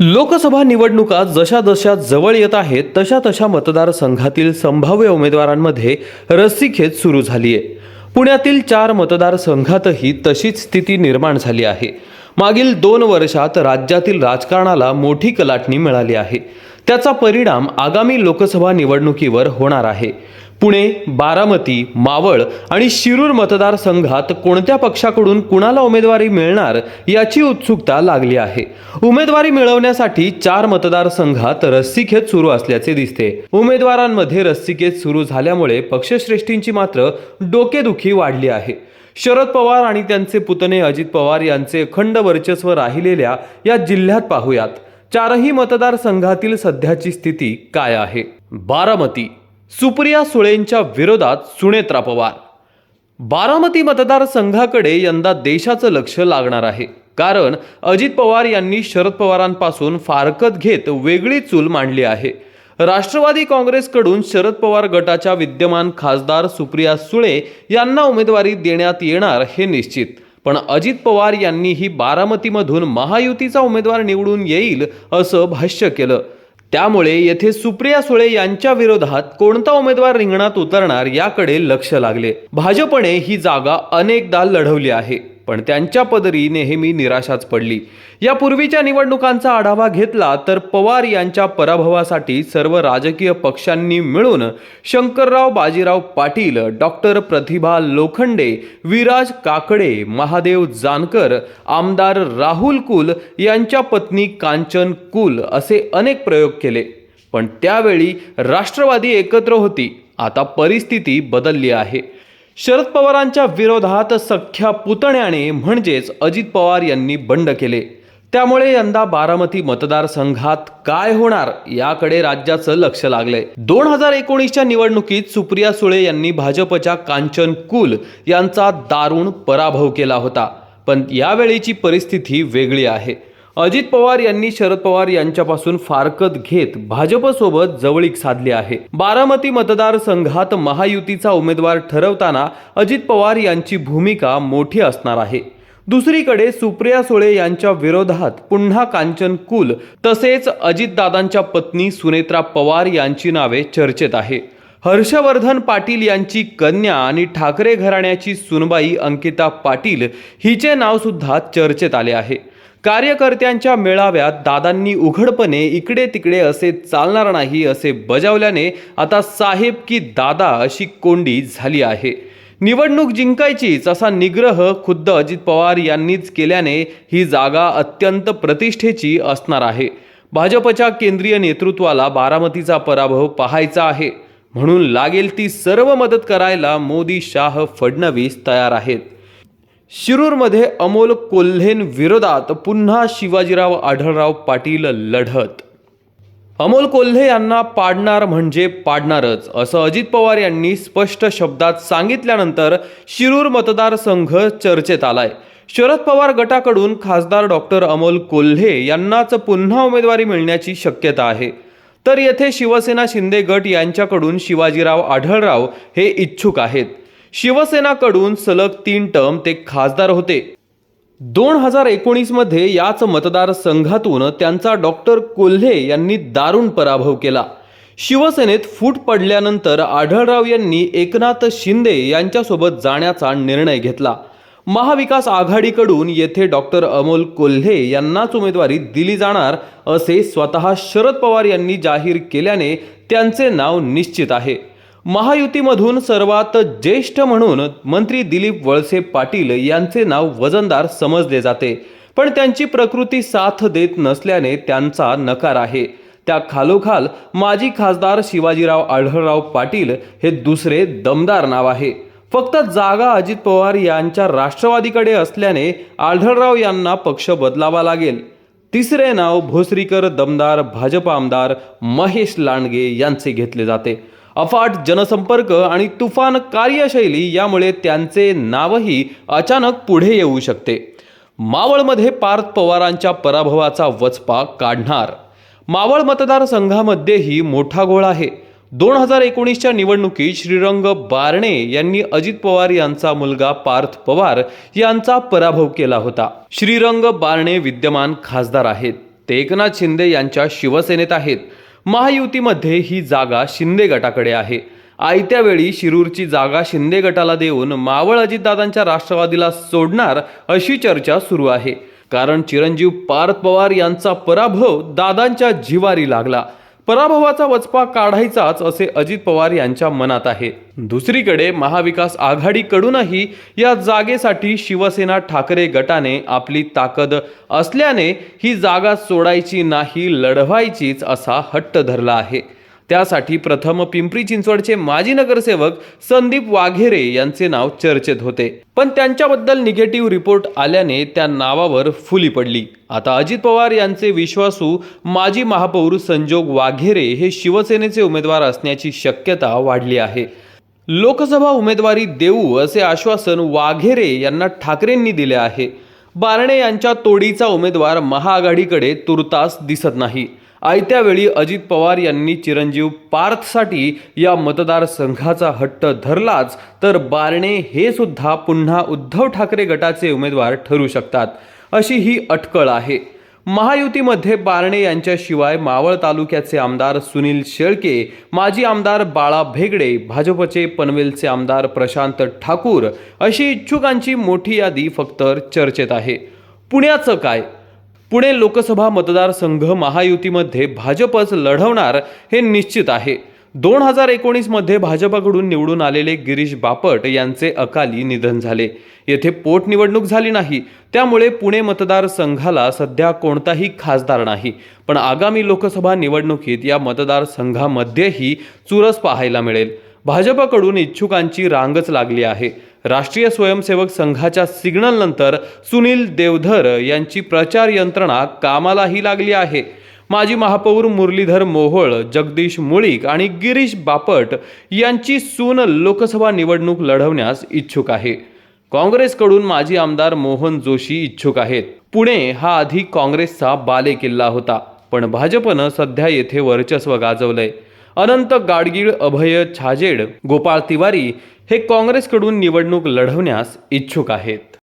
लोकसभा निवडणुका जशा जशा जवळ येत आहेत तशा तशा मतदारसंघातील संभाव्य उमेदवारांमध्ये रस्सीखेच सुरू झाली आहे. पुण्यातील चार मतदारसंघातही तशीच स्थिती निर्माण झाली आहे. मागील दोन वर्षात राज्यातील राजकारणाला मोठी कलाटणी मिळाली आहे. त्याचा परिणाम आगामी लोकसभा निवडणुकीवर होणार आहे. पुणे बारामती मावळ आणि शिरूर मतदारसंघात कोणत्या पक्षाकडून कुणाला उमेदवारी मिळणार याची उत्सुकता लागली आहे. उमेदवारी मिळवण्यासाठी चार मतदारसंघात रस्सीखेच सुरू असल्याचे दिसते. उमेदवारांमध्ये रस्सीखेच सुरू झाल्यामुळे पक्षश्रेष्ठींची मात्र डोकेदुखी वाढली आहे. शरद पवार आणि त्यांचे पुतणे अजित पवार यांचे अखंड वर्चस्व राहिलेल्या या जिल्ह्यात पाहूयात. चारही मतदारसंघातील सध्याची स्थिती काय आहे? बारामती सुप्रिया सुळेंच्या विरोधात सुनेत्रा पवार. बारामती मतदारसंघाकडे यंदा देशाचं लक्ष लागणार आहे. कारण अजित पवार यांनी शरद पवारांपासून फारकत घेत वेगळी चूल मांडली आहे. राष्ट्रवादी काँग्रेसकडून शरद पवार गटाच्या विद्यमान खासदार सुप्रिया सुळे यांना उमेदवारी देण्यात येणार हे निश्चित. पण अजित पवार यांनीही बारामतीमधून महायुतीचा उमेदवार निवडून येईल असं भाष्य केलं. त्यामुळे येथे सुप्रिया सुळे यांच्या विरोधात कोणता उमेदवार रिंगणात उतरणार याकडे लक्ष लागले. भाजपने ही जागा अनेकदा लढवली आहे. पण त्यांच्या पदरी नेहमी निराशाच पडली. यापूर्वीच्या निवडणुकांचा आढावा घेतला तर पवार यांच्या पराभवासाठी सर्व राजकीय पक्षांनी मिळून शंकरराव बाजीराव पाटील डॉक्टर प्रतिभा लोखंडे विराज काकडे महादेव जानकर आमदार राहुल कुल यांच्या पत्नी कांचन कुल असे अनेक प्रयोग केले. पण त्यावेळी राष्ट्रवादी एकत्र होती. आता परिस्थिती बदलली आहे. शरद पवारांच्या विरोधात सख्या पुतण्याने म्हणजेच अजित पवार यांनी बंड केले. त्यामुळे यंदा बारामती मतदारसंघात काय होणार याकडे राज्याचं लक्ष लागलंय. दोन हजार एकोणीसच्या निवडणुकीत सुप्रिया सुळे यांनी भाजपच्या कांचन कुल यांचा दारुण पराभव केला होता. पण यावेळीची परिस्थिती वेगळी आहे. अजित पवार यांनी शरद पवार यांच्यापासून फारकत घेत भाजपसोबत जवळीक साधली आहे. बारामती मतदारसंघात महायुतीचा उमेदवार ठरवताना अजित पवार यांची भूमिका मोठी असणार आहे. दुसरीकडे सुप्रिया सुळे यांच्या विरोधात पुन्हा कांचन कुल तसेच अजितदादांच्या पत्नी सुनेत्रा पवार यांची नावे चर्चेत आहे. हर्षवर्धन पाटील यांची कन्या आणि ठाकरे घराण्याची सुनबाई अंकिता पाटील हिचे नावसुद्धा चर्चेत आले आहे. कार्यकर्त्यांच्या मेळाव्यात दादांनी उघडपणे इकडे तिकडे असे चालणार नाही असे बजावल्याने आता साहेब की दादा अशी कोंडी झाली आहे. निवडणूक जिंकायचीच असा निग्रह खुद्द अजित पवार यांनीच केल्याने ही जागा अत्यंत प्रतिष्ठेची असणार आहे. भाजपच्या केंद्रीय नेतृत्वाला बारामतीचा पराभव पाहायचा आहे. म्हणून लागेल ती सर्व मदत करायला मोदी शाह फडणवीस तयार आहेत. शिरूरमध्ये अमोल कोल्हेन विरोधात पुन्हा शिवाजीराव आढळराव पाटील लढत. अमोल कोल्हे यांना पाडणार म्हणजे पाडणारच असं अजित पवार यांनी स्पष्ट शब्दात सांगितल्यानंतर शिरूर मतदारसंघ चर्चेत आलाय. शरद पवार गटाकडून खासदार डॉक्टर अमोल कोल्हे यांनाच पुन्हा उमेदवारी मिळण्याची शक्यता आहे. तर येथे शिवसेना शिंदे गट यांच्याकडून शिवाजीराव आढळराव हे इच्छुक आहेत. शिवसेनाकडून सलग तीन टर्म ते खासदार होते. दोन हजार एकोणीसमध्ये याच मतदारसंघातून त्यांचा डॉक्टर कोल्हे यांनी दारुण पराभव केला. शिवसेनेत फूट पडल्यानंतर आढळराव यांनी एकनाथ शिंदे यांच्यासोबत जाण्याचा निर्णय घेतला. महाविकास आघाडीकडून येथे डॉक्टर अमोल कोल्हे यांनाच उमेदवारी दिली जाणार असे स्वतः शरद पवार यांनी जाहीर केल्याने त्यांचे नाव निश्चित आहे. महायुतीमधून सर्वात ज्येष्ठ म्हणून मंत्री दिलीप वळसे पाटील यांचे नाव वजनदार समजले जाते. पण त्यांची प्रकृती साथ देत नसल्याने त्यांचा नकार आहे. त्या खालोखाल माजी खासदार शिवाजीराव आढळराव पाटील हे दुसरे दमदार नाव आहे. फक्त जागा अजित पवार यांच्या राष्ट्रवादीकडे असल्याने आढळराव यांना पक्ष बदलावा लागेल. तिसरे नाव भोसरीकर दमदार भाजप आमदार महेश लांडगे यांचे घेतले जाते. अफाट जनसंपर्क आणि तुफान कार्यशैली यामुळे त्यांचे नावही अचानक पुढे येऊ शकते. मावळमध्ये पार्थ पवारांच्या पराभवाचा वचपा काढणार. मावळ मतदारसंघामध्येही मोठा घोळ आहे. दोन हजार एकोणीसच्या निवडणुकीत श्रीरंग बारणे यांनी अजित पवार यांचा मुलगा पार्थ पवार यांचा पराभव केला होता. श्रीरंग बारणे विद्यमान खासदार आहेत. ते एकनाथ शिंदे यांच्या शिवसेनेत आहेत. महायुतीमध्ये ही जागा शिंदे गटाकडे आहे. आयत्या वेळी शिरूरची जागा शिंदे गटाला देऊन मावळ अजितदादांच्या राष्ट्रवादीला सोडणार अशी चर्चा सुरू आहे. कारण चिरंजीव पार्थ पवार यांचा पराभव दादांच्या जिवारी लागला. पराभवाचा वचपा काढायचाच असे अजित पवार यांच्या मनात आहे. दुसरीकडे महाविकास आघाडीकडूनही या जागेसाठी शिवसेना ठाकरे गटाने आपली ताकद असल्याने ही जागा सोडायची नाही लढवायचीच असा हट्ट धरला आहे. त्यासाठी प्रथम पिंपरी चिंचवडचे माजी नगरसेवक संदीप वाघेरे यांचे नाव चर्चेत होते. पण त्यांच्याबद्दल निगेटिव्ह रिपोर्ट आल्याने त्या नावावर फुली पडली. आता अजित पवार यांचे विश्वासू माजी महापौर संजोग वाघेरे हे शिवसेनेचे उमेदवार असण्याची शक्यता वाढली आहे. लोकसभा उमेदवारी देऊ असे आश्वासन वाघेरे यांना ठाकरेंनी दिले आहे. बारणे यांच्या तोडीचा उमेदवार महाआघाडीकडे तुर्तास दिसत नाही. आयत्या वेळी अजित पवार यांनी चिरंजीव पार्थसाठी या मतदारसंघाचा हट्ट धरलाच तर बारणे हे सुद्धा पुन्हा उद्धव ठाकरे गटाचे उमेदवार ठरू शकतात अशी ही अटकळ आहे. महायुतीमध्ये बारणे यांच्याशिवाय मावळ तालुक्याचे आमदार सुनील शेळके माजी आमदार बाळा भेगडे भाजपचे पनवेलचे आमदार प्रशांत ठाकूर अशी इच्छुकांची मोठी यादी फक्त चर्चेत आहे. पुण्याचं काय? पुणे लोकसभा मतदारसंघ महायुतीमध्ये भाजपच लढवणार हे निश्चित आहे. दोन हजार एकोणीसमध्ये भाजपाकडून निवडून आलेले गिरीश बापट यांचे अकाली निधन झाले. येथे पोटनिवडणूक झाली नाही. त्यामुळे पुणे मतदारसंघाला सध्या कोणताही खासदार नाही. पण आगामी लोकसभा निवडणुकीत या मतदारसंघामध्येही चुरस पाहायला मिळेल. भाजपाकडून इच्छुकांची रांगच लागली आहे. राष्ट्रीय स्वयंसेवक संघाच्या सिग्नलनंतर सुनील देवधर यांची प्रचार यंत्रणा कामालाही लागली आहे. माजी महापौर मुरलीधर मोहोळ जगदीश मुळीक आणि गिरीश बापट यांची सून लोकसभा निवडणूक लढवण्यास इच्छुक आहे. काँग्रेसकडून माजी आमदार मोहन जोशी इच्छुक आहेत. पुणे हा आधी काँग्रेसचा बालेकिल्ला होता पण भाजपनं सध्या येथे वर्चस्व गाजवलंय. अनंत गाडगीळ अभय छाजेड गोपाळ तिवारी हे काँग्रेसकडून निवडणूक लढवण्यास इच्छुक आहेत.